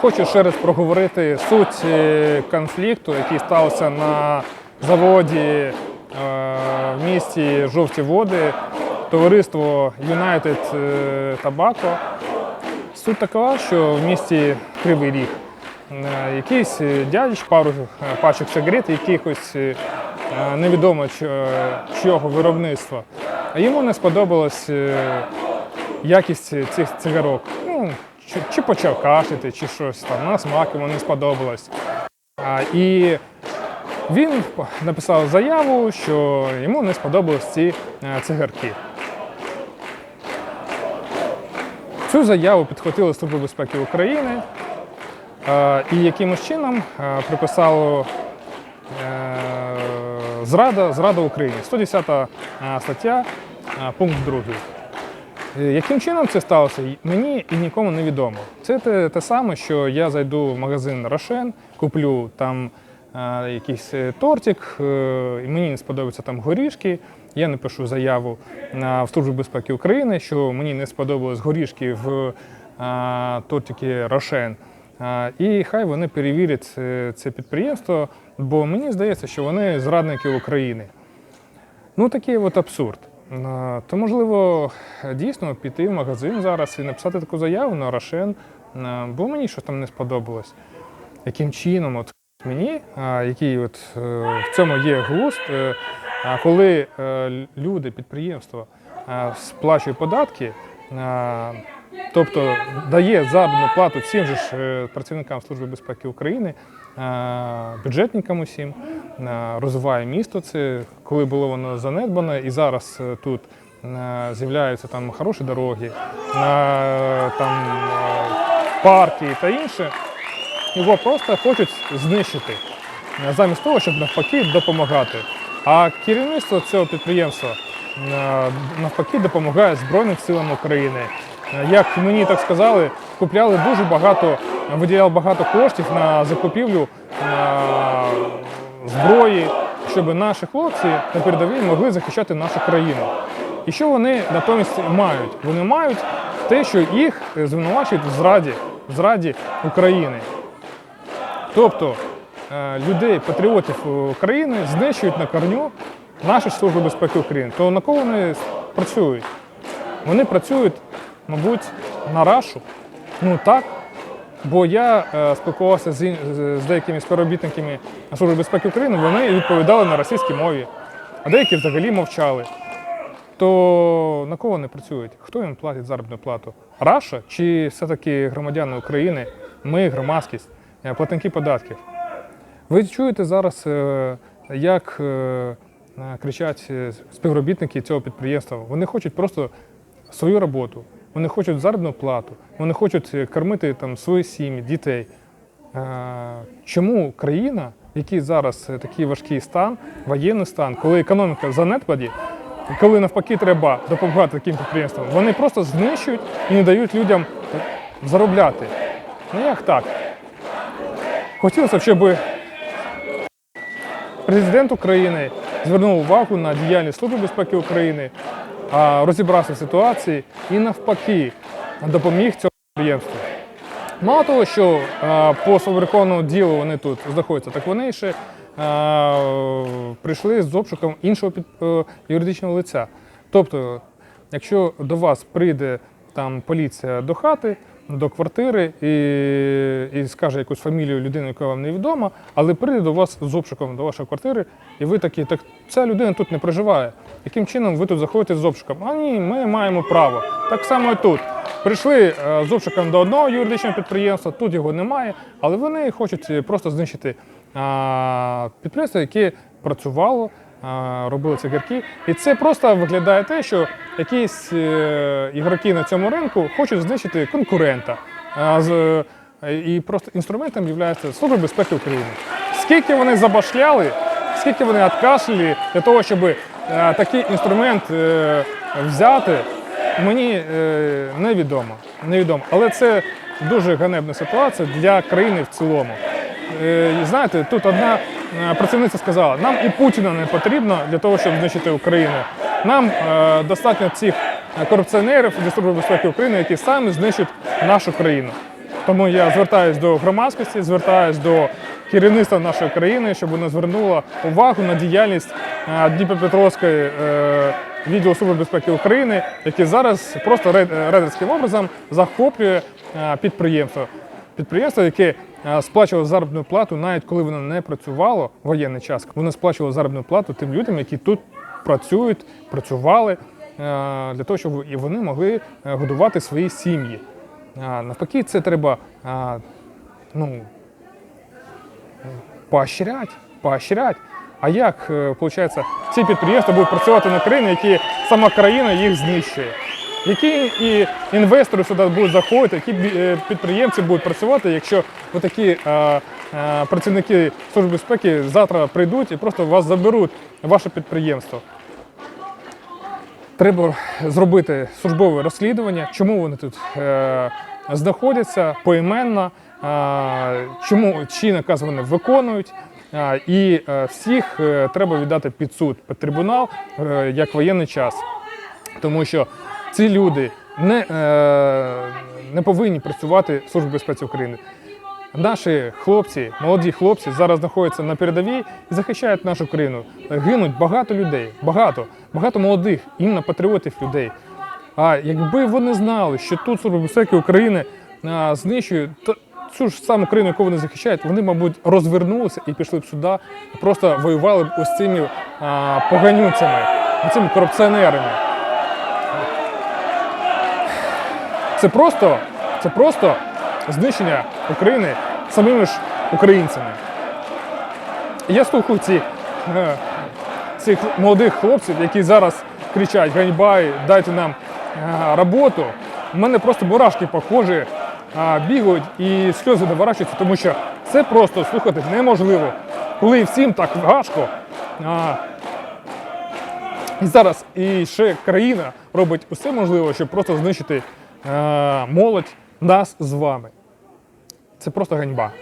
Хочу ще раз проговорити суть е, конфлікту, який стався на заводі е, в місті Жовті Води, товариство United е, Tobacco. Суть така, що в місті Кривий Ріг якийсь дядьч, пару пачок сигарет, якихось невідомо чого виробництва. А йому не сподобалась якість цих цигарок. Чи, чи почав кашляти, чи щось там, на смак йому не сподобалось. А, і він написав заяву, що йому не сподобались ці е, цигарки. Цю заяву підхватила Служба безпеки України е, і якимось чином е, приписало зрада, зрада України. 110 е, стаття, пункт 2. Е, Яким чином це сталося, мені і нікому не відомо. Це те, те саме, що я зайду в магазин Рошен, куплю там е, якийсь е, тортик, е, і мені не сподобаються там горішки. Я напишу заяву на в Службу безпеки України, що мені не сподобались горішки в е, тортики Рошен. Е, І хай вони перевірять це підприємство, бо мені здається, що вони зрадники України. Ну, такий от абсурд. То, можливо, дійсно піти в магазин зараз і написати таку заяву на Рошен, бо мені щось там не сподобалось. Яким чином, от мені, який от е, в цьому є глузд, е, коли е, люди, підприємства сплачують податки, тобто дає заробітну плату всім же ж працівникам Служби безпеки України, бюджетникам усім, розвиває місто це, коли було воно занедбане, і зараз е, тут е, з'являються там хороші дороги, е, там е, парки та інше. Його просто хочуть знищити, е, замість того, щоб навпаки допомагати. А керівництво цього підприємства е, навпаки допомагає Збройним силам України. Е, Як мені так сказали, купляли дуже багато, виділяли багато коштів на закупівлю е, зброї, щоб наші хлопці на передовій могли захищати нашу країну. І що вони натомість мають? Вони мають те, що їх звинувачують в зраді, в зраді України. Тобто е, людей, патріотів України знищують на корню наші служби безпеки України. То на кого вони працюють? Вони працюють, мабуть, на рашу. Ну так. Бо я е, спілкувався з, з- деякими співробітниками Служби безпеки України, вони відповідали на російській мові, а деякі взагалі мовчали. То на кого вони працюють? Хто їм платить заробітну плату? Раша чи все-таки громадяни України, ми, громадськість, е, платники податків? Ви чуєте зараз, е, як кричать співробітники цього підприємства. Вони хочуть просто свою роботу, вони хочуть заробітну плату, вони хочуть е, кормити там свої сім'ї, дітей. Е, Чому країна, в якій зараз е, такий важкий стан, воєнний стан, коли економіка в коли навпаки треба допомагати таким підприємствам, вони просто знищують і не дають людям заробляти. Ну як так? Хотілося б, щоб президент України звернув увагу на діяльність Служби безпеки України, розібрався в ситуації і навпаки допоміг цьому підприємству. Мало того, що по сфабрикованому ділу вони тут знаходяться, так вони ще прийшли з обшуком іншого е, юридичного лиця. Тобто, якщо до вас прийде там поліція до хати, до квартири і, і скаже якусь фамілію людини, яка вам невідома, але прийде до вас з обшуком до вашої квартири, і ви такі, так ця людина тут не проживає. Яким чином ви тут заходите з обшуком? А ні, ми маємо право. Так само і тут. Прийшли е, з обшуком до одного юридичного підприємства, тут його немає, але вони хочуть просто знищити підприємство, яке працювало, а, робило цигарки. І це просто виглядає те, що якісь е, ігроки на цьому ринку хочуть знищити конкурента. І просто інструментом є Служба безпеки України. Скільки вони забашляли, скільки вони откашляли для того, щоб е, такий інструмент е, взяти, мені невідомо. невідомо. Але це дуже ганебна ситуація для країни в цілому. Знаєте, тут одна працівниця сказала, нам і Путіна не потрібно для того, щоб знищити Україну. Нам е, достатньо цих корупціонерів зі Служби безпеки України, які самі знищують нашу країну. Тому я звертаюся до громадськості, звертаюся до керівництва нашої країни, щоб воно звернуло увагу на діяльність е, Дніпропетровської е, відділу Служби безпеки України, який зараз просто рейд- рейдерським образом захоплює е, підприємство. Підприємство, яке е, сплачувало заробітну плату, навіть коли воно не працювало в воєнний час, воно сплачувало заробітну плату тим людям, які тут працюють, працювали, е, для того, щоб і вони могли е, годувати свої сім'ї. Навпаки, це треба ну, поощрять, поощрять. А як, виходить, ці підприємства будуть працювати на країни, які сама країна їх знищує? Які і інвестори сюди будуть заходити, які е, підприємці будуть працювати, якщо такі працівники Служби безпеки завтра прийдуть і просто вас заберуть, ваше підприємство? Треба зробити службове розслідування, чому вони тут е, знаходяться поіменно, е, чому чи наказ вони виконують. Е, і е, всіх е, треба віддати під суд, під трибунал е, як воєнний час. Тому що ці люди не, е, не повинні працювати в Службі безпеці України. Наші хлопці, молоді хлопці зараз знаходяться на передовій і захищають нашу країну. Гинуть багато людей, багато, багато молодих, іменно патріотів людей. А якби вони знали, що тут Служба безпеки України а, знищує цю ж саму країну, яку вони захищають, вони, мабуть, розвернулися і пішли б сюди, просто воювали б ось цими а, поганюцями, цими корупціонерами. Це просто, це просто знищення України самими ж українцями. Я слухаю ці, е, цих молодих хлопців, які зараз кричать ганьба, і дайте нам е, роботу. У мене просто мурашки похожі, е, бігають і сльози наворачуються, тому що це просто слухати неможливо. Коли всім так важко. і зараз і ще країна робить усе можливе, щоб просто знищити молодь нас з вами. Це просто ганьба.